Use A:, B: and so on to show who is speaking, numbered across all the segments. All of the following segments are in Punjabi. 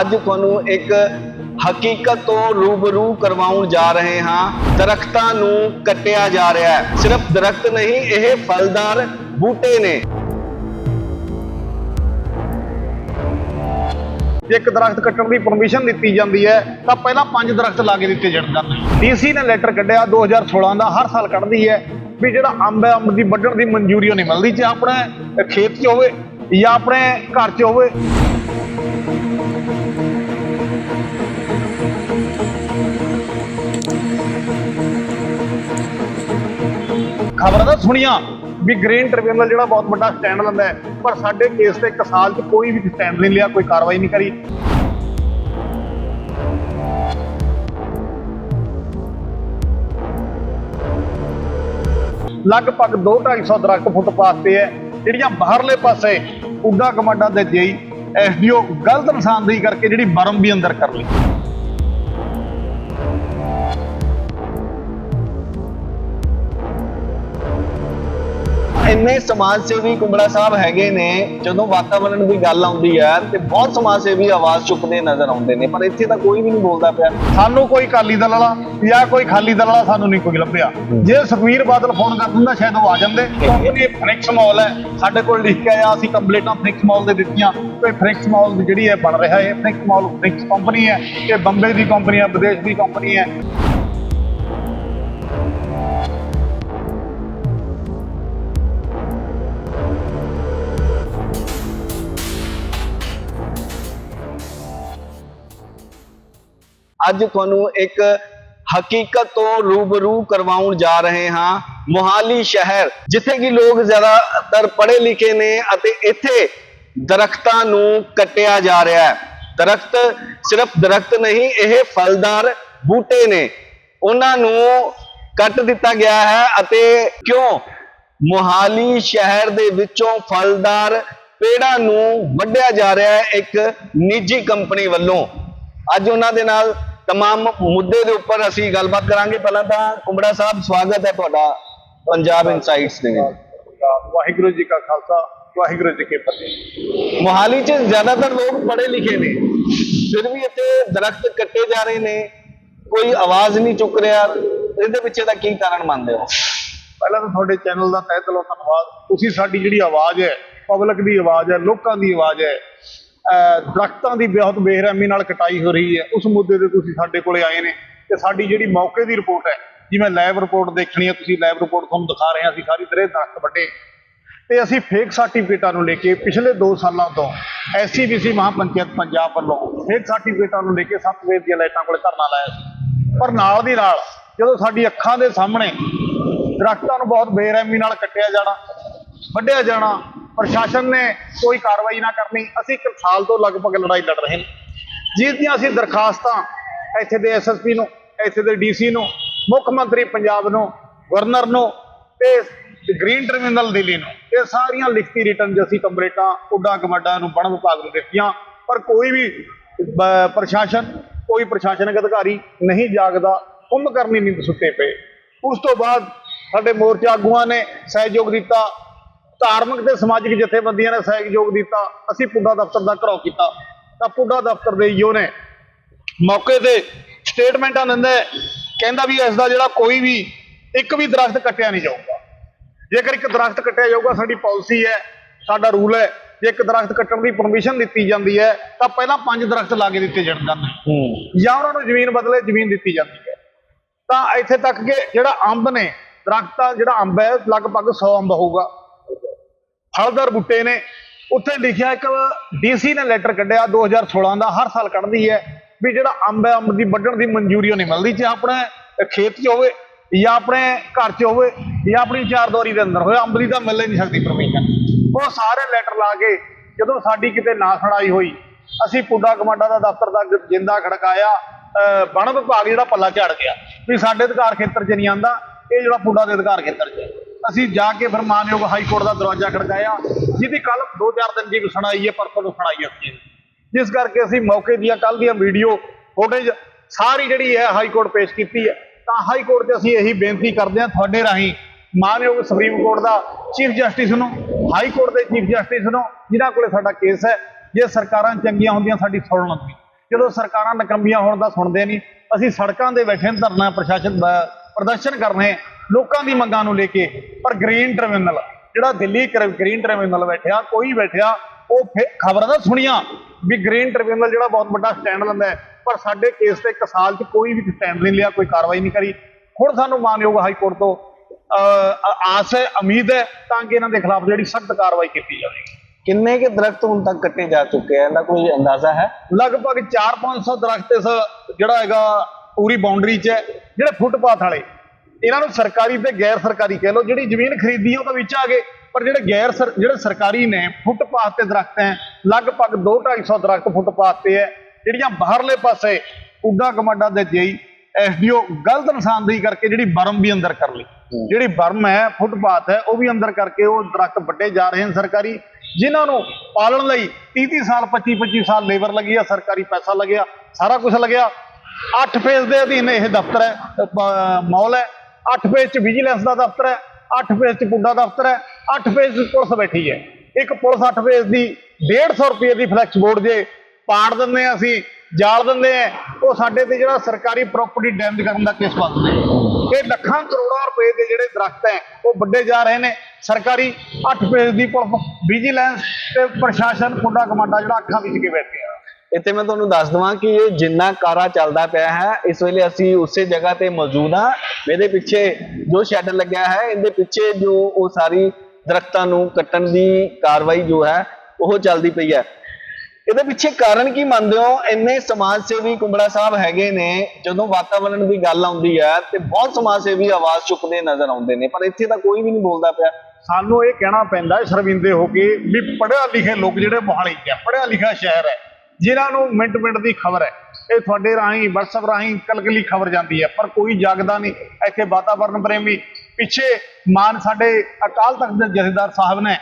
A: ਅੱਜ ਤੁਹਾਨੂੰ ਇੱਕ ਹਕੀਕਤ ਤੋਂ ਰੂਬਰੂ ਕਰਵਾਉਣ ਜਾ ਰਹੇ ਹਾਂ। ਦਰਖਤਾਂ ਨੂੰ ਕੱਟਿਆ ਜਾ ਰਿਹਾ ਹੈ। ਸਿਰਫ ਦਰਖਤ ਨਹੀਂ, ਇਹ ਫਲਦਾਰ ਬੂਟੇ ਨੇ।
B: ਜੇ ਇੱਕ ਦਰਖਤ ਕੱਟਣ ਦੀ ਪਰਮਿਸ਼ਨ ਦਿੱਤੀ ਜਾਂਦੀ ਹੈ, ਤਾਂ ਪਹਿਲਾਂ ਪੰਜ ਦਰਖਤ ਲਾ ਕੇ ਦਿੱਤੇ ਜਾਣ ਜਾਂਦੇ ਡੀਸੀ ਨੇ ਲੈਟਰ ਕੱਢਿਆ 2016 ਦਾ, ਹਰ ਸਾਲ ਕੱਢਦੀ ਹੈ ਵੀ ਜਿਹੜਾ ਅੰਬ ਹੈ, ਅੰਬ ਦੀ ਵੱਢਣ ਦੀ ਮਨਜ਼ੂਰੀ ਉਹ ਨਹੀਂ ਮਿਲਦੀ, ਚਾਹੇ ਆਪਣੇ ਖੇਤ 'ਚ ਹੋਵੇ ਜਾਂ ਆਪਣੇ ਘਰ 'ਚ ਹੋਵੇ। ਖਬਰਾਂ ਤਾਂ ਸੁਣੀਆਂ ਵੀ ਗ੍ਰੀਨ ਟ੍ਰਿਬਿਊਨਲ ਜਿਹੜਾ ਬਹੁਤ ਵੱਡਾ ਸਟੈਂਡ ਲੈਂਦਾ ਹੈ, ਪਰ ਸਾਡੇ ਕੇਸ ਤੇ ਇੱਕ ਸਾਲ 'ਚ ਕੋਈ ਵੀ ਸਟੈਂਡ ਨਹੀਂ ਲਿਆ, ਕੋਈ ਕਾਰਵਾਈ ਨਹੀਂ ਕਰੀ। ਲਗਭਗ 2-250 ਦਰਖਤ ਫੁੱਟਪਾਥ ਤੇ ਹੈ, ਜਿਹੜੀਆਂ ਬਾਹਰਲੇ ਪਾਸੇ ਉੱਡਾ ਕਮਾਂਡਾ ਦੇ ਜਈ ਐਸਡੀਓ ਗਲਤ ਨਿਸ਼ਾਨਦੇਹੀ ਕਰਕੇ ਜਿਹੜੀ ਬਰਮ ਵੀ ਅੰਦਰ ਕਰ ਲਈ।
A: ਇੰਨੇ ਸਮਾਜ ਸੇਵੀ ਕੁੰਬੜਾ ਸਾਹਿਬ ਹੈਗੇ ਨੇ, ਜਦੋਂ ਵਾਤਾਵਰਣ ਦੀ ਗੱਲ ਆਉਂਦੀ ਹੈ, ਤੇ ਬਹੁਤ ਸਮਾਜ ਸੇਵੀ ਆਵਾਜ਼ ਚੁੱਕਦੇ ਨਜ਼ਰ ਆਉਂਦੇ ਨੇ, ਪਰ ਇੱਥੇ ਤਾਂ ਕੋਈ ਵੀ ਨਹੀਂ ਬੋਲਦਾ ਪਿਆ।
B: ਸਾਨੂੰ ਕੋਈ ਕਾਲੀ ਦਲ ਵਾਲਾ ਜਾਂ ਕੋਈ ਖਾਲੀ ਦਲ ਵਾਲਾ ਸਾਨੂੰ ਨਹੀਂ ਕੋਈ ਲੱਭਿਆ। ਜੇ ਸੁਖਵੀਰ ਬਾਦਲ ਫੋਨ ਕਰ ਦਿੰਦਾ ਸ਼ਾਇਦ ਉਹ ਆ ਜਾਂਦੇ। ਕੰਪਨੀ ਫ੍ਰਿਕਸ ਮਾਲ ਹੈ। ਸਾਡੇ ਕੋਲ ਲਿਖ ਕੇ ਆਇਆ ਅਸੀਂ ਕੰਪਲੀਟਾਂ ਫ੍ਰਿਕਸ ਮਾਲ ਦੇ ਦਿੱਤੀਆਂ। ਕੋਈ ਫ੍ਰਿਕਸ ਮਾਲ ਜਿਹੜੀ ਹੈ ਬਣ ਰਿਹਾ ਹੈ। ਫ੍ਰਿਕਸ ਮਾਲ ਫ੍ਰਿਕਸ ਕੰਪਨੀ ਹੈ। ਇਹ ਬੰਬੇ ਦੀ ਕੰਪਨੀ ਹੈ, ਵਿਦੇਸ਼ ਦੀ ਕੰਪਨੀ ਹੈ।
A: ਅੱਜ ਤੁਹਾਨੂੰ ਇੱਕ ਹਕੀਕਤ ਤੋਂ ਰੂਬਰੂ ਕਰਵਾਉਣ ਜਾ ਰਹੇ ਹਾਂ, ਮੋਹਾਲੀ ਸ਼ਹਿਰ, ਜਿੱਥੇ ਕਿ ਲੋਕ ਜ਼ਿਆਦਾਤਰ ਪੜ੍ਹੇ ਲਿਖੇ ਨੇ ਅਤੇ ਇੱਥੇ ਦਰਖਤਾਂ ਨੂੰ ਕੱਟਿਆ ਜਾ ਰਿਹਾ ਹੈ। ਦਰਖਤ ਸਿਰਫ ਦਰਖਤ ਨਹੀਂ, ਇਹ ਫਲਦਾਰ ਬੂਟੇ ਨੇ। ਉਹਨਾਂ ਨੂੰ ਕੱਟ ਦਿੱਤਾ ਗਿਆ ਹੈ ਅਤੇ ਕਿਉਂ? ਮੋਹਾਲੀ ਸ਼ਹਿਰ ਦੇ ਵਿੱਚੋਂ ਫਲਦਾਰ ਪੇੜਾਂ ਨੂੰ ਵੱਢਿਆ ਜਾ ਰਿਹਾ ਹੈ ਇੱਕ ਨਿੱਜੀ ਕੰਪਨੀ ਵੱਲੋਂ। ਅੱਜ ਉਹਨਾਂ ਦੇ ਨਾਲ तमाम ਮੁੱਦੇ ਦੇ ਉੱਪਰ ਅਸੀਂ ਗੱਲਬਾਤ ਕਰਾਂਗੇ ਪਹਿਲਾਂ ਤਾਂ ਕੁੰਬੜਾ ਸਾਹਿਬ ਸਵਾਗਤ ਹੈ ਤੁਹਾਡਾ ਪੰਜਾਬ ਇਨਸਾਈਟਸ ਦੇ ਵਿੱਚ
B: ਵਾਹਿਗੁਰੂ ਜੀ ਕਾ ਖਾਲਸਾ ਵਾਹਿਗੁਰੂ ਜੀ ਕੀ ਫਤਿਹ
A: ਮੋਹਾਲੀ 'ਚ ਜ਼ਿਆਦਾਤਰ ਲੋਕ ਪੜ੍ਹੇ ਲਿਖੇ ਨੇ ਫਿਰ ਵੀ ਇੱਥੇ ਦਰਖਤ ਕੱਟੇ ਜਾ ਰਹੇ ਨੇ ਕੋਈ ਆਵਾਜ਼ ਨਹੀਂ ਚੁੱਕ ਰਿਹਾ ਇਹਦੇ ਪਿੱਛੇ ਦਾ ਕੀ ਕਾਰਨ ਮੰਨਦੇ ਹੋ
B: ਪਹਿਲਾਂ ਤਾਂ ਤੁਹਾਡੇ ਚੈਨਲ ਦਾ ਤਹਿ ਦਿਲੋਂ ਧੰਨਵਾਦ ਤੁਸੀਂ ਸਾਡੀ ਜਿਹੜੀ ਆਵਾਜ਼ ਹੈ ਪਬਲਿਕ ਦੀ ਆਵਾਜ਼ ਹੈ ਲੋਕਾਂ ਦੀ ਆਵਾਜ਼ ਹੈ ਅਹ ਦਰਖਤਾਂ ਦੀ ਬਹੁਤ ਬੇਰਹਿਮੀ ਨਾਲ ਕਟਾਈ ਹੋ ਰਹੀ ਹੈ। ਉਸ ਮੁੱਦੇ ਤੇ ਤੁਸੀਂ ਸਾਡੇ ਕੋਲੇ ਆਏ ਨੇ ਤੇ ਸਾਡੀ ਜਿਹੜੀ ਮੌਕੇ ਦੀ ਰਿਪੋਰਟ ਹੈ, ਜਿਵੇਂ ਲੈਬ ਰਿਪੋਰਟ ਦੇਖਣੀ ਹੈ, ਤੁਸੀਂ ਲੈਬ ਰਿਪੋਰਟ ਤੁਹਾਨੂੰ ਦਿਖਾ ਰਹੇ ਹਾਂ, ਅਸੀਂ ਸਾਰੀ ਤਰ੍ਹਾਂ ਦਰਖਤ ਵੱਡੇ ਤੇ ਅਸੀਂ ਫੇਕ ਸਰਟੀਫਿਕੇਟਾਂ ਨੂੰ ਲੈ ਕੇ ਪਿਛਲੇ 2 ਸਾਲਾਂ ਤੋਂ ਐਸਸੀਬੀਸੀ ਮਹਾਪੰਚਾਇਤ ਪੰਜਾਬ ਵੱਲੋਂ ਫੇਕ ਸਰਟੀਫਿਕੇਟਾਂ ਨੂੰ ਲੈ ਕੇ ਸੱਤ ਦੀਆਂ ਲਾਈਟਾਂ ਕੋਲ ਧਰਨਾ ਲਾਇਆ ਸੀ। ਪਰ ਨਾਲ ਦੀ ਨਾਲ ਜਦੋਂ ਸਾਡੀ ਅੱਖਾਂ ਦੇ ਸਾਹਮਣੇ ਦਰਖਤਾਂ ਨੂੰ ਬਹੁਤ ਬੇਰਹਿਮੀ ਨਾਲ ਕੱਟਿਆ ਜਾਣਾ, ਵੱਢਿਆ ਜਾਣਾ ਪ੍ਰਸ਼ਾਸਨ ਨੇ ਕੋਈ ਕਾਰਵਾਈ ਨਾ ਕਰਨੀ। ਅਸੀਂ ਇੱਕ ਸਾਲ ਤੋਂ ਲਗਭਗ ਲੜਾਈ ਲੜ ਰਹੇ ਨੇ। ਜਿਸ ਦੀਆਂ ਅਸੀਂ ਦਰਖਾਸਤਾਂ ਇੱਥੇ ਦੇ ਐਸਐਸਪੀ ਨੂੰ, ਇੱਥੇ ਦੇ ਡੀਸੀ ਨੂੰ, ਮੁੱਖ ਮੰਤਰੀ ਪੰਜਾਬ ਨੂੰ, ਗਵਰਨਰ ਨੂੰ ਤੇ ਗ੍ਰੀਨ ਟ੍ਰਿਬਿਊਨਲ ਦਿੱਲੀ ਨੂੰ, ਇਹ ਸਾਰੀਆਂ ਲਿਖਤੀ ਰਿਟਰਨ ਜਿ ਅਸੀਂ ਕੰਪਲੇਟਾਂ ਉੱਡਾ, ਕਮਾਡਾ ਨੂੰ ਵਣ ਵਿਭਾਗ ਨੂੰ ਦਿੱਤੀਆਂ। ਪਰ ਕੋਈ ਵੀ ਪ੍ਰਸ਼ਾਸਨ, ਕੋਈ ਪ੍ਰਸ਼ਾਸਨਿਕ ਅਧਿਕਾਰੀ ਨਹੀਂ ਜਾਗਦਾ, ਕੁੰਭ ਕਰਨੀ ਨਹੀਂ ਸੁੱਤੇ ਪਏ। ਉਸ ਤੋਂ ਬਾਅਦ ਸਾਡੇ ਮੋਰਚਾ ਆਗੂਆਂ ਨੇ ਸਹਿਯੋਗ ਦਿੱਤਾ। ਧਾਰਮਿਕ ਤੇ ਸਮਾਜਿਕ ਜਥੇਬੰਦੀਆਂ ਨੇ ਸਹਿਯੋਗ ਦਿੱਤਾ। ਅਸੀਂ ਪੁੱਡਾ ਦਫ਼ਤਰ ਦਾ ਘਰਾਓ ਕੀਤਾ। ਤਾਂ ਪੁੱਡਾ ਦਫ਼ਤਰ ਦੇ ਈਓ ਨੇ ਮੌਕੇ ਤੇ ਸਟੇਟਮੈਂਟਾਂ ਦਿੰਦਾ ਕਹਿੰਦਾ ਵੀ ਇਸ ਦਾ ਜਿਹੜਾ ਕੋਈ ਵੀ ਇੱਕ ਵੀ ਦਰਖਤ ਕੱਟਿਆ ਨਹੀਂ ਜਾਊਗਾ। ਜੇਕਰ ਇੱਕ ਦਰਖਤ ਕੱਟਿਆ ਜਾਊਗਾ ਸਾਡੀ ਪਾਲਿਸੀ ਹੈ ਸਾਡਾ ਰੂਲ ਹੈ। ਜੇ ਇੱਕ ਦਰਖਤ ਕੱਟਣ ਦੀ ਪਰਮਿਸ਼ਨ ਦਿੱਤੀ ਜਾਂਦੀ ਹੈ ਤਾਂ ਪਹਿਲਾਂ ਪੰਜ ਦਰਖਤ ਲਾ ਕੇ ਦਿੱਤੇ ਜਾਂਦੇ
A: ਹੂੰ।
B: ਜਾਂ ਉਹਨਾਂ ਨੂੰ ਜ਼ਮੀਨ ਬਦਲੇ ਜ਼ਮੀਨ ਦਿੱਤੀ ਜਾਂਦੀ ਹੈ। ਤਾਂ ਇੱਥੇ ਤੱਕ ਕਿ ਜਿਹੜਾ ਅੰਬ ਨੇ ਦਰਖਤਾਂ ਜਿਹੜਾ ਅੰਬ ਹੈ ਲਗਭਗ 100 ਅੰਬ ਹੋਊਗਾ। ਫਲਦਾਰ ਬੂਟੇ ਨੇ। ਉੱਥੇ ਲਿਖਿਆ ਇੱਕ ਡੀਸੀ ਨੇ ਲੈਟਰ ਕੱਢਿਆ 2016 ਦਾ, ਹਰ ਸਾਲ ਕੱਢਦੀ ਹੈ ਵੀ ਜਿਹੜਾ ਅੰਬ ਹੈ, ਅੰਬ ਦੀ ਵੱਢਣ ਦੀ ਮਨਜ਼ੂਰੀ ਉਹ ਨਹੀਂ ਮਿਲਦੀ, ਚਾਹੇ ਆਪਣੇ ਖੇਤ 'ਚ ਹੋਵੇ ਜਾਂ ਆਪਣੇ ਘਰ 'ਚ ਹੋਵੇ ਜਾਂ ਆਪਣੀ ਚਾਰ ਦੇ ਅੰਦਰ ਹੋਵੇ ਅੰਬ ਦੀ ਤਾਂ ਮਿਲ ਹੀ ਨਹੀਂ ਸਕਦੀ ਪਰਮਿਸ਼ਨ ਉਹ ਸਾਰੇ ਲੈਟਰ ਲਾ ਕੇ ਜਦੋਂ ਸਾਡੀ ਕਿਤੇ ਨਾ ਸੁਣਾਈ ਹੋਈ, ਅਸੀਂ ਪੁੱਡਾ ਕਮਾਂਡਾ ਦਾ ਦਫ਼ਤਰ ਦਾ ਜਿੰਦਾ ਖੜਕਾਇਆ ਵਣ ਵਿਭਾਗ ਜਿਹੜਾ ਪੱਲਾ ਝੜ ਗਿਆ, ਵੀ ਸਾਡੇ ਅਧਿਕਾਰ ਖੇਤਰ 'ਚ ਨਹੀਂ ਆਂਦਾ ਇਹ ਜਿਹੜਾ ਪੁੱਡਾ ਦੇ ਅਧਿਕਾਰ ਖੇਤਰ 'ਚ ਅਸੀਂ ਜਾ ਕੇ ਫਿਰ ਮਾਨਯੋਗ ਹਾਈ ਕੋਰਟ ਦਾ ਦਰਵਾਜ਼ਾ ਖੜਕਾਇਆ, ਜਿਹਦੀ ਕੱਲ 2-4 ਦਿਨ ਦੀ ਸੁਣਾਈ ਹੈ, ਪਰਸੋਂ ਨੂੰ ਸੁਣਾਈ ਹੈ ਜਿਸ ਕਰਕੇ ਅਸੀਂ ਮੌਕੇ ਦੀਆਂ ਕੱਲ ਦੀਆਂ ਵੀਡੀਓ, ਫੁਟੇਜ, ਸਾਰੀ ਜਿਹੜੀ ਹੈ ਹਾਈ ਕੋਰਟ ਪੇਸ਼ ਕੀਤੀ ਹੈ। ਤਾਂ ਹਾਈ ਕੋਰਟ 'ਤੇ ਅਸੀਂ ਇਹੀ ਬੇਨਤੀ ਕਰਦੇ ਹਾਂ ਤੁਹਾਡੇ ਰਾਹੀਂ, ਮਾਨਯੋਗ ਸੁਪਰੀਮ ਕੋਰਟ ਦਾ ਚੀਫ ਜਸਟਿਸ ਨੂੰ, ਹਾਈ ਕੋਰਟ ਦੇ ਚੀਫ ਜਸਟਿਸ ਨੂੰ, ਜਿਨ੍ਹਾਂ ਕੋਲੇ ਸਾਡਾ ਕੇਸ ਹੈ, ਜੇ ਸਰਕਾਰਾਂ ਚੰਗੀਆਂ ਹੁੰਦੀਆਂ ਸਾਡੀ ਸੁਣ ਲੈਂਦੀ ਜਦੋਂ ਸਰਕਾਰਾਂ ਨਕੰਮੀਆਂ ਹੋਣ ਦਾ ਸੁਣਦੇ ਨਹੀਂ, ਅਸੀਂ ਸੜਕਾਂ ਦੇ ਬੈਠੇ ਹਾਂ, ਧਰਨਾ ਪ੍ਰਸ਼ਾਸਨ ਪ੍ਰਦਰਸ਼ਨ ਕਰਨੇ ਲੋਕਾਂ ਦੀ ਮੰਗਾਂ ਨੂੰ ਲੈ ਕੇ ਪਰ ਗ੍ਰੀਨ ਟ੍ਰਿਬਿਊਨਲ ਜਿਹੜਾ ਦਿੱਲੀ ਗ੍ਰੀਨ ਟ੍ਰਿਬਿਊਨਲ ਬੈਠਿਆ ਕੋਈ ਬੈਠਿਆ ਉਹ ਖਬਰਾਂ ਤਾਂ ਸੁਣੀਆਂ ਵੀ ਗ੍ਰੀਨ ਟ੍ਰਿਬਿਊਨਲ ਜਿਹੜਾ ਬਹੁਤ ਵੱਡਾ ਸਟੈਂਡ ਲੈਂਦਾ ਹੈ ਪਰ ਸਾਡੇ ਕੇਸ ਤੇ ਇੱਕ ਸਾਲ 'ਚ ਕੋਈ ਵੀ ਸਟੈਂਡ ਨਹੀਂ ਲਿਆ ਕੋਈ ਕਾਰਵਾਈ ਨਹੀਂ ਕਰੀ। ਹੁਣ ਸਾਨੂੰ ਮਾਨਯੋਗ ਹਾਈ ਕੋਰਟ ਤੋਂ ਆਸ ਹੈ ਉਮੀਦ ਹੈ ਤਾਂ ਕਿ ਇਹਨਾਂ ਦੇ ਖਿਲਾਫ ਜਿਹੜੀ ਸਖਤ ਕਾਰਵਾਈ ਕੀਤੀ ਜਾਵੇਗੀ
A: ਕਿੰਨੇ ਕੇ ਦਰਖਤ ਹੁਣ ਤੱਕ ਕੱਟੇ ਜਾ ਚੁੱਕੇ ਆ? ਇਹਦਾ ਕੋਈ ਅੰਦਾਜ਼ਾ ਹੈ?
B: ਲਗਭਗ 4-500 ਦਰਖਤ ਇਸ ਜਿਹੜਾ ਹੈਗਾ ਪੂਰੀ ਬਾਉਂਡਰੀ 'ਚ ਹੈ ਜਿਹੜੇ ਫੁੱਟਪਾਥ ਵਾਲੇ। ਇਹਨਾਂ ਨੂੰ ਸਰਕਾਰੀ ਤੇ ਗੈਰ ਸਰਕਾਰੀ ਕਹਿ ਲਓ ਜਿਹੜੀ ਜ਼ਮੀਨ ਖਰੀਦੀ ਉਹ ਤਾਂ ਵਿੱਚ ਆ ਗਏ ਪਰ ਜਿਹੜੇ ਗੈਰ ਸਰ ਜਿਹੜੇ ਸਰਕਾਰੀ ਨੇ ਫੁੱਟਪਾਥ ਤੇ ਦਰਖਤ ਹੈ ਲਗਭਗ 2-250 ਦਰਖਤ ਫੁੱਟਪਾਥ ਤੇ ਹੈ ਜਿਹੜੀਆਂ ਬਾਹਰਲੇ ਪਾਸੇ ਉੱਡਾ ਕਮਾਂਡਾ ਦੇ ਜਈ ਐਸਡੀਓ ਗਲਤ ਨਿਸ਼ਾਨਦੇਹੀ ਕਰਕੇ ਜਿਹੜੀ ਬਰਮ ਵੀ ਅੰਦਰ ਕਰ ਲਈ। ਜਿਹੜੀ ਬਰਮ ਹੈ ਫੁੱਟਪਾਥ ਹੈ ਉਹ ਵੀ ਅੰਦਰ ਕਰਕੇ ਉਹ ਦਰਖਤ ਵੱਡੇ ਜਾ ਰਹੇ ਹਨ ਸਰਕਾਰੀ ਜਿਨ੍ਹਾਂ ਨੂੰ ਪਾਲਣ ਲਈ 30-30 ਸਾਲ 25-25 ਸਾਲ ਲੇਬਰ ਲੱਗੀ ਆ ਸਰਕਾਰੀ ਪੈਸਾ ਲੱਗਿਆ ਸਾਰਾ ਕੁਝ ਲੱਗਿਆ। 8 ਫੇਜ਼ ਦੇ ਅਧੀਨ ਇਹ ਦਫ਼ਤਰ ਹੈ ਮਾਲ ਹੈ। 8 ਫੇਜ਼ ਚ ਵਿਜੀਲੈਂਸ ਦਾ ਦਫ਼ਤਰ ਹੈ 8 ਫੇਜ਼ ਚ ਪੁੱਡਾ ਦਫ਼ਤਰ ਹੈ 8 ਫੇਜ਼ ਚ ਪੁਲਿਸ ਬੈਠੀ ਹੈ। ਇੱਕ ਪੁਲਿਸ 8 ਫੇਜ਼ ਦੀ 150 ਰੁਪਏ ਦੀ ਫਲੈਕਸ ਬੋਰਡ ਜੇ ਪਾੜ ਦਿੰਦੇ ਆ ਅਸੀਂ, ਜਾਲ ਦਿੰਦੇ ਆ ਉਹ ਸਾਡੇ ਤੇ ਜਿਹੜਾ ਸਰਕਾਰੀ ਪ੍ਰਾਪਰਟੀ ਡੈਮੇਜ ਕਰਨ ਦਾ ਕੇਸ ਪਾ ਦਿੰਦੇ ਇਹ ਲੱਖਾਂ ਕਰੋੜਾਂ ਰੁਪਏ ਦੇ ਜਿਹੜੇ ਦਰਖਤ ਹੈ, ਉਹ ਵੱਡੇ ਜਾ ਰਹੇ ਨੇ। ਸਰਕਾਰੀ 8 ਫੇਜ਼ ਦੀ ਪੁਲਿਸ ਵਿਜੀਲੈਂਸ ਤੇ ਪ੍ਰਸ਼ਾਸਨ ਪੁੰਡਾ ਕਮਾਂਡਾ ਜਿਹੜਾ ਅੱਖਾਂ ਵਿੱਚ ਕੇ ਬੈਠੇ ਆ?
A: ਇੱਥੇ ਮੈਂ ਤੁਹਾਨੂੰ ਦੱਸ ਦਵਾਂ ਕਿ ਇਹ ਜਿੰਨਾ ਕਾਰਾ ਚੱਲਦਾ ਪਿਆ ਹੈ, ਇਸ ਵੇਲੇ ਅਸੀਂ ਉਸੇ ਜਗ੍ਹਾ ਤੇ ਮੌਜੂਦ ਹਾਂ। ਮੇਰੇ ਪਿੱਛੇ ਜੋ ਸ਼ੈਡ ਲੱਗਿਆ ਹੈ, ਇਹਦੇ ਪਿੱਛੇ ਜੋ ਉਹ ਸਾਰੀ ਦਰਖਤਾਂ ਨੂੰ ਕੱਟਣ ਦੀ ਕਾਰਵਾਈ ਜੋ ਹੈ, ਉਹ ਚੱਲਦੀ ਪਈ ਹੈ। ਇਹਦੇ ਪਿੱਛੇ ਕਾਰਨ ਕੀ ਮੰਨਦੇ ਹੋ? ਇੰਨੇ ਸਮਾਜ ਸੇਵੀ ਕੁੰਬੜਾ ਸਾਹਿਬ ਹੈਗੇ ਨੇ, ਜਦੋਂ ਵਾਤਾਵਰਣ ਦੀ ਗੱਲ ਆਉਂਦੀ ਹੈ ਤੇ ਬਹੁਤ ਸਮਾਜ ਸੇਵੀ ਆਵਾਜ਼ ਚੁੱਕਦੇ ਨਜ਼ਰ ਆਉਂਦੇ ਨੇ, ਪਰ ਇੱਥੇ ਤਾਂ ਕੋਈ ਵੀ ਨਹੀਂ ਬੋਲਦਾ ਪਿਆ।
B: ਸਾਨੂੰ ਇਹ ਕਹਿਣਾ ਪੈਂਦਾ ਸ਼ਰਮਿੰਦੇ ਹੋ ਕੇ ਵੀ ਪੜ੍ਹਿਆ ਲਿਖੇ ਲੋਕ ਜਿਹੜੇ ਮੋਹਾਲੀ 'ਚ ਹੈ ਪੜ੍ਹਿਆ ਲਿਖਿਆ ਸ਼ਹਿਰ ਹੈ ਜਿਨ੍ਹਾਂ ਨੂੰ ਮਿੰਟ ਮਿੰਟ ਦੀ ਖਬਰ ਹੈ। ਇਹ ਤੁਹਾਡੇ ਰਾਹੀਂ, WhatsApp ਰਾਹੀਂ ਕਲਕਲੀ ਖਬਰ ਜਾਂਦੀ ਹੈ, ਪਰ ਕੋਈ ਜਾਗਦਾ ਨਹੀਂ। ਇੱਥੇ ਵਾਤਾਵਰਣ ਪ੍ਰੇਮੀ, ਪਿੱਛੇ ਮਾਨ ਸਾਡੇ ਅਕਾਲ ਤਖਤ ਦੇ ਜਥੇਦਾਰ ਸਾਹਿਬ ਨੇ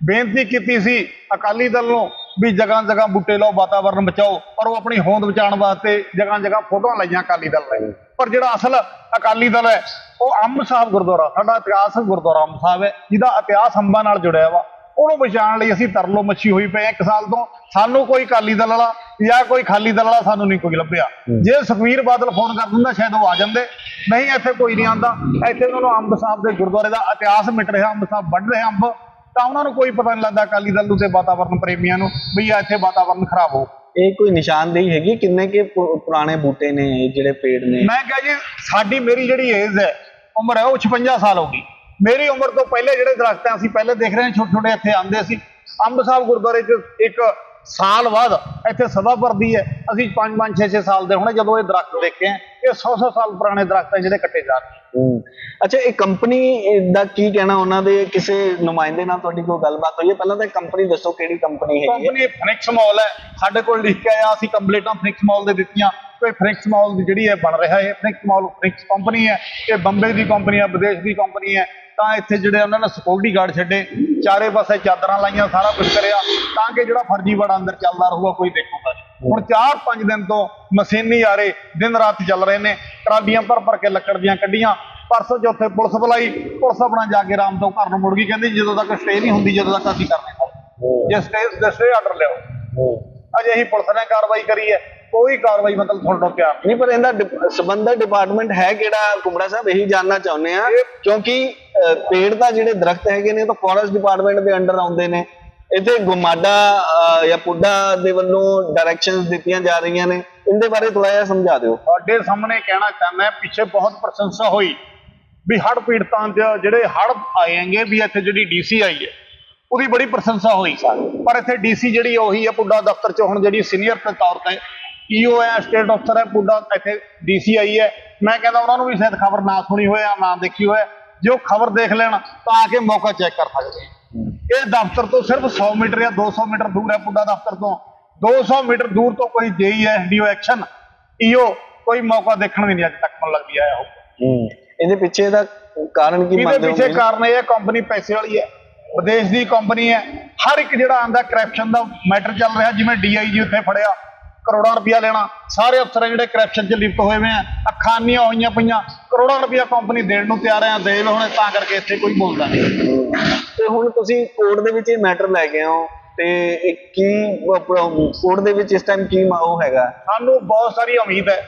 B: ਬੇਨਤੀ ਕੀਤੀ ਸੀ ਅਕਾਲੀ ਦਲ ਨੂੰ ਵੀ ਜਗ੍ਹਾ ਜਗ੍ਹਾ ਬੂਟੇ ਲਾਓ ਵਾਤਾਵਰਣ ਬਚਾਓ, ਪਰ ਉਹ ਆਪਣੀ ਹੋਂਦ ਬਚਾਉਣ ਵਾਸਤੇ ਜਗ੍ਹਾ ਜਗ੍ਹਾ ਫੋਟੋਆਂ ਲਾਈਆਂ ਅਕਾਲੀ ਦਲ ਨੇ। ਪਰ ਜਿਹੜਾ ਅਸਲ ਅਕਾਲੀ ਦਲ ਹੈ, ਉਹ ਅੰਬ ਸਾਹਿਬ ਗੁਰਦੁਆਰਾ, ਸਾਡਾ ਇਤਿਹਾਸ ਗੁਰਦੁਆਰਾ ਅੰਬ ਸਾਹਿਬ ਹੈ, ਜਿਹਦਾ ਇਤਿਹਾਸ ਅੰਬਾਂ ਨਾਲ ਜੁੜਿਆ ਵਾ। ਉਹਨੂੰ ਬਚਾਉਣ ਲਈ ਅਸੀਂ ਤਰਲੋ ਮੱਛੀ ਹੋਈ ਪਏ ਇੱਕ ਸਾਲ ਤੋਂ। ਸਾਨੂੰ ਕੋਈ ਅਕਾਲੀ ਦਲ ਵਾਲਾ ਜਾਂ ਕੋਈ ਖਾਲੀ ਦਲ ਵਾਲਾ ਸਾਨੂੰ ਨਹੀਂ ਕੋਈ ਲੱਭਿਆ। ਜੇ ਸੁਖਵੀਰ ਬਾਦਲ ਫੋਨ ਕਰ ਦਿੰਦਾ ਸ਼ਾਇਦ ਉਹ ਆ ਜਾਂਦੇ। ਨਹੀਂ ਇੱਥੇ ਕੋਈ ਨਹੀਂ ਆਂਦਾ ਇੱਥੇ ਉਹਨਾਂ ਨੂੰ ਅੰਬ ਸਾਹਿਬ ਦੇ ਗੁਰਦੁਆਰੇ ਦਾ ਇਤਿਹਾਸ ਮਿਟ ਰਿਹਾ ਅੰਬ ਸਾਹਿਬ ਵੱਢ ਰਹੇ ਅੰਬ। ਤਾਂ ਉਹਨਾਂ ਨੂੰ ਕੋਈ ਪਤਾ ਨਹੀਂ ਲੱਗਦਾ ਅਕਾਲੀ ਦਲ ਨੂੰ ਤੇ ਵਾਤਾਵਰਣ ਪ੍ਰੇਮੀਆਂ ਨੂੰ ਵੀ ਆ ਇੱਥੇ ਵਾਤਾਵਰਣ ਖਰਾਬ ਹੋ।
A: ਇਹ ਕੋਈ ਨਿਸ਼ਾਨਦੇਹੀ ਹੈਗੀ? ਕਿੰਨੇ ਕੇ ਪੁਰਾਣੇ ਬੂਟੇ ਨੇ ਜਿਹੜੇ ਪੇੜ ਨੇ?
B: ਮੈਂ ਕਿਹਾ ਜੀ ਸਾਡੀ ਮੇਰੀ ਜਿਹੜੀ ਏਜ ਹੈ ਉਮਰ ਹੈ ਉਹ 56 ਸਾਲ ਹੋ ਗਈ। ਮੇਰੀ ਉਮਰ ਤੋਂ ਪਹਿਲੇ ਜਿਹੜੇ ਦਰਖਤ ਆ ਅਸੀਂ ਪਹਿਲੇ ਦੇਖ ਰਹੇ ਹਾਂ ਛੋਟੇ ਛੋਟੇ ਇੱਥੇ ਆਂਦੇ ਸੀ। ਅੰਬ ਸਾਹਿਬ ਗੁਰਦੁਆਰੇ 'ਚ ਇੱਕ ਸਾਲ ਬਾਅਦ ਇੱਥੇ ਸਭਾ ਭਰਦੀ ਹੈ। ਅਸੀਂ 5 5 6 6 ਸਾਲ ਦੇ ਹੁਣੇ ਜਦੋਂ ਇਹ ਦਰਖਤ ਦੇਖੇ ਆ ਇਹ 100 100 ਸਾਲ ਪੁਰਾਣੇ ਦਰਖਤ ਹੈ ਜਿਹੜੇ ਕੱਟੇ ਜਾ ਰਹੇ।
A: ਅੱਛਾ ਇਹ ਕੰਪਨੀ ਦਾ ਕੀ ਕਹਿਣਾ ਉਹਨਾਂ ਦੇ? ਕਿਸੇ ਨੁਮਾਇੰਦੇ ਨਾਲ ਤੁਹਾਡੀ ਕੋਈ ਗੱਲਬਾਤ ਹੋਈ ਹੈ? ਪਹਿਲਾਂ ਤਾਂ ਕੰਪਨੀ ਦੱਸੋ ਕਿਹੜੀ ਕੰਪਨੀ ਹੈ।
B: ਕੰਪਨੀ ਫਨਿਕਸ ਮਾਲ ਹੈ। ਸਾਡੇ ਕੋਲ ਲਿਖ ਕੇ ਆਇਆ ਅਸੀਂ ਕੰਪਲੀਟਾਂ ਫਨਿਕਸ ਮਾਲ ਦੇ ਦਿੱਤੀਆਂ। ਕੋਈ ਫਨਿਕਸ ਮਾਲ ਦੀ ਜਿਹੜੀ ਹੈ ਬਣ ਰਿਹਾ ਹੈ ਫਨਿਕਸ ਮਾਲ ਫਨਿਕਸ ਕੰਪਨੀ ਹੈ ਇਹ ਬੰਬੇ ਦੀ ਕੰਪਨੀ ਹੈ ਵਿਦੇਸ਼ ਦੀ ਕੰਪਨੀ ਹੈ। ਤਾਂ ਇੱਥੇ ਜਿਹੜੇ ਉਹਨਾਂ ਨੇ ਸਿਕਿਉਰਿਟੀ ਗਾਰਡ ਛੱਡੇ ਚਾਰੇ ਪਾਸੇ ਚਾਦਰਾਂ ਲਾਈਆਂ ਸਾਰਾ ਕੁਝ ਕਰਿਆ ਤਾਂ ਕਿ ਜਿਹੜਾ ਫਰਜ਼ੀਵਾੜਾ ਅੰਦਰ ਚੱਲਦਾ ਰਹੂਗਾ ਕੋਈ ਦੇਖੂਗਾ ਹੁਣ 4-5 ਦਿਨ ਤੋਂ ਮਸ਼ੀਨੀ ਆਰੇ ਦਿਨ ਰਾਤ ਚੱਲ ਰਹੇ ਨੇ ਟਰਾਲੀਆਂ ਭਰ ਭਰ ਕੇ ਲੱਕੜ ਦੀਆਂ ਕੱਢੀਆਂ ਪਰਸੋਂ ਚੌਥੇ ਪੁਲਿਸ ਬੁਲਾਈ ਪੁਲਿਸ ਆਪਣਾ ਜਾ ਕੇ ਆਰਾਮ ਤੋਂ ਘਰ ਨੂੰ ਮੁੜ ਗਈ ਕਹਿੰਦੀ ਜਦੋਂ ਤੱਕ ਸਟੇ ਨਹੀਂ ਹੁੰਦੀ ਜਦੋਂ ਤੱਕ ਅਸੀਂ ਕਰਨੇ ਜੇ ਸਟੇ ਦੇ ਸਟੇ ਆਰਡਰ ਲਿਆਓ। ਅਜੇ ਹੀ ਪੁਲਿਸ ਨੇ ਕਾਰਵਾਈ ਕਰੀ ਹੈ। ਕੋਈ ਕਾਰਵਾਈ ਮਤਲਬ ਤੁਹਾਡਾ ਪਿਆਰ
A: ਨਹੀਂ ਪਰ ਇਹਦਾ ਡਿਪ- ਸੰਬੰਧਿਤ ਡਿਪਾਰਟਮੈਂਟ ਹੈ ਕਿਹੜਾ ਕੁਮੜਾ ਸਾਹਿਬ ਇਹੀ ਜਾਨਣਾ ਚਾਹੁੰਦੇ ਆ ਕਿਉਂਕਿ ਪੇੜ ਦਾ ਜਿਹੜੇ ਦਰਖਤ ਹੈਗੇ ਨੇ ਉਹ ਤਾਂ ਫੋਰੈਸਟ ਡਿਪਾਰਟਮੈਂਟ ਦੇ ਅੰਡਰ ਆਉਂਦੇ ਨੇ। ਇੱਥੇ ਗੁਮਾਡਾ ਜਾਂ ਪੁੱਡਾ ਦੇ ਵੱਲੋਂ ਡਾਇਰੈਕਸ਼ਨਸ ਦਿੱਤੀਆਂ ਜਾ ਰਹੀਆਂ ਨੇ। ਇਹਦੇ ਬਾਰੇ ਥੋੜਾ ਜਿਹਾ ਸਮਝਾ ਦਿਓ।
B: ਤੁਹਾਡੇ ਸਾਹਮਣੇ ਕਹਿਣਾ ਚਾਹੁੰਦਾ ਹਾਂ, ਪਿੱਛੇ ਬਹੁਤ ਪ੍ਰਸ਼ੰਸਾ ਹੋਈ ਵੀ ਹੜ ਪੀੜਤਾਂ 'ਚ ਜਿਹੜੇ ਹੜ ਆਏਗੇ ਵੀ ਇੱਥੇ ਜਿਹੜੀ ਡੀਸੀ ਆਈ ਹੈ ਉਹਦੀ ਬੜੀ ਪ੍ਰਸ਼ੰਸਾ ਹੋਈ। ਪਰ ਇੱਥੇ ਡੀਸੀ ਜਿਹੜੀ ਉਹੀ ਹੈ ਪੁੱਡਾ ਦਫ਼ਤਰ 'ਚ ਹੁਣ ਜਿਹੜੀ ਸੀਨੀਅਰ ਦੇ ਤੌਰ ਤੇ ਈਓ ਹੈ ਸਟੇਟ ਅਫਸਰ ਹੈ ਪੁੱਡਾ ਇੱਥੇ ਡੀਸੀ ਆਈ ਹੈ। ਮੈਂ ਕਹਿੰਦਾ ਉਹਨਾਂ ਨੂੰ ਵੀ ਸ਼ਾਇਦ ਖਬਰ ਨਾ ਸੁਣੀ ਹੋਏ ਜਾਂ ਨਾ ਦੇਖੀ ਹੋਏ। ਜੇ ਉਹ ਖਬਰ ਦੇਖ ਲੈਣ ਤਾਂ ਆ ਕੇ ਮੌਕਾ ਚੈੱਕ ਕਰ ਸਕਦੇ ਆ। ਇਹ ਦਫ਼ਤਰ ਤੋਂ ਸਿਰਫ 100 ਮੀਟਰ ਜਾਂ 200 ਮੀਟਰ ਦੂਰ ਹੈ ਪੁੱਡਾ ਦਫ਼ਤਰ ਤੋਂ। 200 ਮੀਟਰ ਦੂਰ ਤੋਂ ਕੋਈ ਜੇਈ ਹੈ ਡੀਓ ਐਕਸ਼ਨ ਈਓ ਕੋਈ ਮੌਕਾ ਦੇਖਣ ਵੀ ਨਹੀਂ ਅੱਜ ਤੱਕ ਮਨ ਲੱਗਦੀ ਆਇਆ ਹੋ।
A: ਇਹਦੇ ਪਿੱਛੇ ਦਾ ਕਾਰਨ ਕੀ
B: ਇਹਦੇ
A: ਮੰਨਦੇ ਹੋ
B: ਪਿੱਛੇ ਕਾਰਨ ਇਹ ਹੈ ਕੰਪਨੀ ਪੈਸੇ ਵਾਲੀ ਹੈ। ਵਿਦੇਸ਼ ਦੀ ਕੰਪਨੀ ਹੈ। ਹਰ ਇੱਕ ਜਿਹੜਾ ਆਂਦਾ ਕਰਪਸ਼ਨ ਦਾ ਮੈਟਰ ਚੱਲ ਰਿਹਾ ਜਿਵੇਂ ਡੀਆਈਜੀ ਉੱਥੇ ਫੜਿਆ। ਕਰੋੜਾਂ ਰੁਪਇਆ ਲੈਣਾ। ਸਾਰੇ ਅਫਸਰ ਜਿਹੜੇ ਕਰਪਸ਼ਨ 'ਚ ਲਿਪਤ ਹੋਏ ਹੋਏ ਆ ਅੱਖਾਂ ਅੰਨੀਆਂ ਹੋਈਆਂ ਪਈਆਂ। ਕਰੋੜਾਂ ਰੁਪਇਆ ਕੰਪਨੀ ਦੇਣ ਨੂੰ ਤਿਆਰ ਆ ਦੇ ਹੁਣ ਤਾਂ ਕਰਕੇ ਇੱਥੇ ਕੋਈ ਬੋਲਦਾ ਨਹੀਂ।
A: ਤੇ ਹੁਣ ਤੁਸੀਂ ਕੋਰਟ ਦੇ ਵਿੱਚ ਇਹ ਮੈਟਰ ਲੈ ਗਏ ਹੋ ਤੇ ਇਹ ਕੀ ਕੋਰਟ ਦੇ ਵਿੱਚ ਇਸ ਟਾਈਮ ਕੀ ਉਹ ਹੈਗਾ?
B: ਸਾਨੂੰ ਬਹੁਤ ਸਾਰੀ ਉਮੀਦ ਹੈ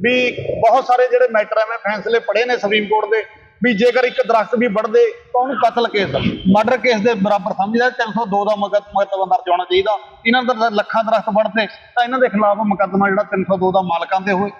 B: ਵੀ ਬਹੁਤ ਸਾਰੇ ਜਿਹੜੇ ਮੈਟਰ ਐਵੇਂ ਫੈਸਲੇ ਪੜੇ ਨੇ ਸੁਪਰੀਮ ਕੋਰਟ ਦੇ ਵੀ ਜੇਕਰ ਇੱਕ ਦਰਖਤ ਵੀ ਵੱਢਦੇ ਤਾਂ ਉਹਨੂੰ ਕਤਲ ਕੇਸ ਮਰਡਰ ਕੇਸ ਦੇ ਬਰਾਬਰ ਸਮਝਦਾ 302 ਦਾ ਮੁਕੱਦਮਾ ਦਰਜ ਹੋਣਾ ਚਾਹੀਦਾ। ਇਹਨਾਂ ਦਾ ਲੱਖਾਂ ਦਰਖਤ ਵੱਢਦੇ ਤਾਂ ਇਹਨਾਂ ਦੇ ਖਿਲਾਫ ਮੁਕੱਦਮਾ ਜਿਹੜਾ 302 ਦਾ ਮਾਲਕਾਂ ਤੇ ਹੋਏ।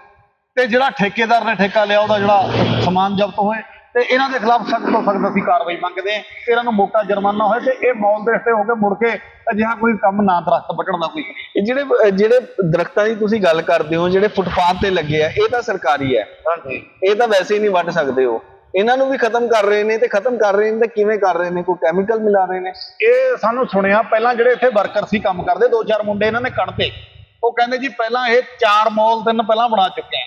B: ਤੇ ਜਿਹੜਾ ਠੇਕੇਦਾਰ ਨੇ ਠੇਕਾ ਲਿਆ ਉਹਦਾ ਜਿਹੜਾ ਸਮਾਨ ਜ਼ਬਤ ਹੋਏ। ਤੇ ਇਹਨਾਂ ਦੇ ਖਿਲਾਫ ਸਖਤ ਤੋਂ ਸਖਤ ਅਸੀਂ ਕਾਰਵਾਈ ਮੰਗਦੇ ਹਾਂ। ਤੇ ਇਹਨਾਂ ਨੂੰ ਮੋਟਾ ਜੁਰਮਾਨਾ ਹੋਏ ਤੇ ਇਹ ਮੌਲ ਦੇ ਉੱਤੇ ਹੋ ਕੇ ਮੁੜ ਕੇ ਅਜਿਹਾ ਕੋਈ ਕੰਮ ਨਾ ਦਰਖਤ ਵੱਢਣ ਦਾ ਕੋਈ।
A: ਜਿਹੜੇ ਜਿਹੜੇ ਦਰਖਤਾਂ ਦੀ ਤੁਸੀਂ ਗੱਲ ਕਰਦੇ ਹੋ ਜਿਹੜੇ ਫੁੱਟਪਾਥ ਤੇ ਲੱਗੇ ਆ ਇਹ ਤਾਂ ਸਰਕਾਰੀ ਹੈ।
B: ਹਾਂਜੀ।
A: ਇਹ ਤਾਂ ਵੈਸੇ ਹੀ ਨਹੀਂ ਵੱਢ ਸਕਦੇ ਹੋ ਇਹਨਾਂ ਨੂੰ ਵੀ ਖਤਮ ਕਰ ਰਹੇ ਨੇ ਤੇ ਖਤਮ ਕਰ ਰਹੇ ਨੇ ਤਾਂ ਕਿਵੇਂ ਕਰ ਰਹੇ ਨੇ? ਕੋਈ ਕੈਮੀਕਲ ਮਿਲਾ ਰਹੇ ਨੇ?
B: ਇਹ ਸਾਨੂੰ ਸੁਣਿਆ, ਪਹਿਲਾਂ ਜਿਹੜੇ ਇੱਥੇ ਵਰਕਰ ਸੀ ਕੰਮ ਕਰਦੇ, ਦੋ ਚਾਰ ਮੁੰਡੇ ਇਹਨਾਂ ਨੇ ਕੱਢਤੇ ਉਹ ਕਹਿੰਦੇ ਜੀ, ਪਹਿਲਾਂ ਇਹ ਚਾਰ ਮੌਲ ਤਿੰਨ ਪਹਿਲਾਂ ਬਣਾ ਚੁੱਕੇ ਆ।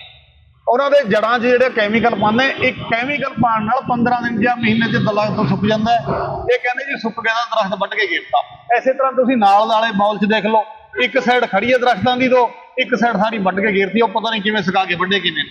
B: ਉਹਨਾਂ ਦੇ ਜੜਾਂ 'ਚ ਜਿਹੜੇ ਕੈਮੀਕਲ ਪਾਉਂਦੇ, ਇੱਕ ਕੈਮੀਕਲ ਪਾਉਣ ਨਾਲ 15 ਦਿਨ ਜਾਂ ਮਹੀਨੇ 'ਚ ਦਰਖਤ ਸੁੱਕ ਜਾਂਦਾ ਇਹ ਕਹਿੰਦੇ ਜੀ, ਸੁੱਕ ਗਿਆ ਤਾਂ ਦਰਖਤ ਵੱਢ ਕੇ ਗੇਰਤਾ ਇਸੇ ਤਰ੍ਹਾਂ ਤੁਸੀਂ ਨਾਲ ਵਾਲੇ ਮੌਲ 'ਚ ਦੇਖ ਲਓ ਇੱਕ ਸਾਈਡ ਖੜੀ ਹੈ ਦਰਖਤਾਂ ਦੀ ਤੋਂ ਇੱਕ ਸਾਈਡ ਸਾਰੀ ਵੱਢ ਕੇ ਗੇਰਤੀ ਉਹ ਪਤਾ ਨਹੀਂ ਕਿਵੇਂ ਸੁਕਾ ਕੇ ਵੱਢੇ ਕਿਵੇਂ ਨੇ।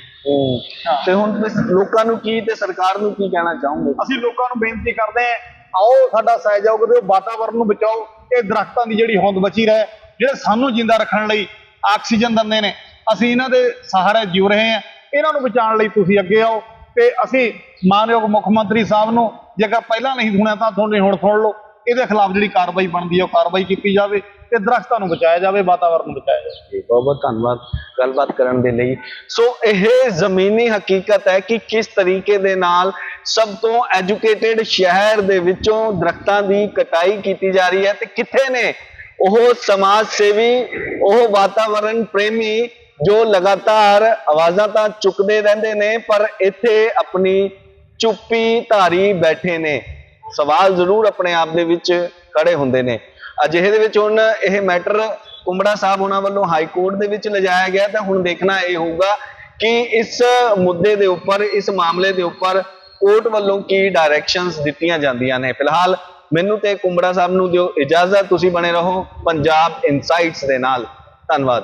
B: ਹਾਂ।
A: ਤੇ ਹੁਣ ਤੁਸੀਂ ਲੋਕਾਂ ਨੂੰ ਕੀ ਤੇ ਸਰਕਾਰ ਨੂੰ ਕੀ ਕਹਿਣਾ ਚਾਹੋਗੇ
B: ਅਸੀਂ ਲੋਕਾਂ ਨੂੰ ਬੇਨਤੀ ਕਰਦੇ ਹਾਂ ਆਓ ਸਾਡਾ ਸਹਿਯੋਗ ਦਿਓ ਵਾਤਾਵਰਣ ਨੂੰ ਬਚਾਓ ਇਹ ਦਰਖਤਾਂ ਦੀ ਜਿਹੜੀ ਹੋਂਦ ਬਚੀ ਰਹੇ ਜਿਹੜੇ ਸਾਨੂੰ ਜਿੰਦਾ ਰੱਖਣ ਲਈ ਆਕਸੀਜਨ ਦਿੰਦੇ ਨੇ ਅਸੀਂ ਇਹਨਾਂ ਦੇ ਸਹਾਰੇ ਜਿਉ ਰਹੇ ਹਾਂ ਇਹਨਾਂ ਨੂੰ ਬਚਾਉਣ ਲਈ ਤੁਸੀਂ ਅੱਗੇ ਆਓ ਤੇ ਅਸੀਂ ਮਾਨਯੋਗ ਮੁੱਖ ਮੰਤਰੀ ਸਾਹਿਬ ਨੂੰ ਜੇਕਰ ਪਹਿਲਾਂ ਨਹੀਂ ਸੁਣਿਆ ਤਾਂ ਤੁਹਾਨੂੰ ਹੁਣ ਸੁਣ ਲਓ ਇਹਦੇ ਖਿਲਾਫ ਜਿਹੜੀ ਕਾਰਵਾਈ ਬਣਦੀ ਹੈ ਉਹ ਕਾਰਵਾਈ ਕੀਤੀ ਜਾਵੇ ਤੇ ਦਰਖਤਾਂ ਨੂੰ ਬਚਾਇਆ ਜਾਵੇ ਵਾਤਾਵਰਣ ਨੂੰ ਬਚਾਇਆ ਜਾਵੇ।
A: ਬਹੁਤ ਬਹੁਤ ਧੰਨਵਾਦ ਗੱਲਬਾਤ ਕਰਨ ਦੇ ਲਈ। ਸੋ ਇਹ ਜ਼ਮੀਨੀ ਹਕੀਕਤ ਹੈ ਕਿ ਕਿਸ ਤਰੀਕੇ ਦੇ ਨਾਲ ਸਭ ਤੋਂ ਐਜੂਕੇਟਿਡ ਸ਼ਹਿਰ ਦੇ ਵਿੱਚੋਂ ਦਰਖਤਾਂ ਦੀ ਕਟਾਈ ਕੀਤੀ ਜਾ ਰਹੀ ਹੈ ਤੇ ਕਿੱਥੇ ਨੇ ਉਹ ਸਮਾਜ ਸੇਵੀ, ਉਹ ਵਾਤਾਵਰਣ ਪ੍ਰੇਮੀ ਜੋ ਲਗਾਤਾਰ ਆਵਾਜ਼ਾਂ ਤਾਂ ਚੁੱਕਦੇ ਰਹਿੰਦੇ ਨੇ, ਪਰ ਇੱਥੇ ਆਪਣੀ ਚੁੱਪੀ ਧਾਰੀ ਬੈਠੇ ਨੇ। ਸਵਾਲ ਜ਼ਰੂਰ ਆਪਣੇ ਆਪ ਦੇ ਵਿੱਚ ਖੜੇ ਹੁੰਦੇ ਨੇ। ਅਜਿਹੇ ਦੇ ਵਿੱਚ ਹੁਣ ਇਹ ਮੈਟਰ ਕੁੰਬੜਾ ਸਾਹਿਬ ਉਹਨਾਂ ਵੱਲੋਂ ਹਾਈ ਕੋਰਟ ਦੇ ਵਿੱਚ ਲਿਜਾਇਆ ਗਿਆ ਤਾਂ ਹੁਣ ਦੇਖਣਾ ਇਹ ਹੋਊਗਾ ਕਿ ਇਸ ਮੁੱਦੇ ਦੇ ਉੱਪਰ, ਇਸ ਮਾਮਲੇ ਦੇ ਉੱਪਰ ਕੋਰਟ ਵੱਲੋਂ ਕੀ ਡਾਇਰੈਕਸ਼ਨਸ ਦਿੱਤੀਆਂ ਜਾਂਦੀਆਂ ਨੇ। ਫਿਲਹਾਲ ਮੈਨੂੰ ਤੇ ਕੁੰਬੜਾ ਸਾਹਿਬ ਨੂੰ ਦਿਓ ਇਜਾਜ਼ਤ, ਤੁਸੀਂ ਬਣੇ ਰਹੋ ਪੰਜਾਬ ਇਨਸਾਈਟਸ ਦੇ ਨਾਲ। ਧੰਨਵਾਦ।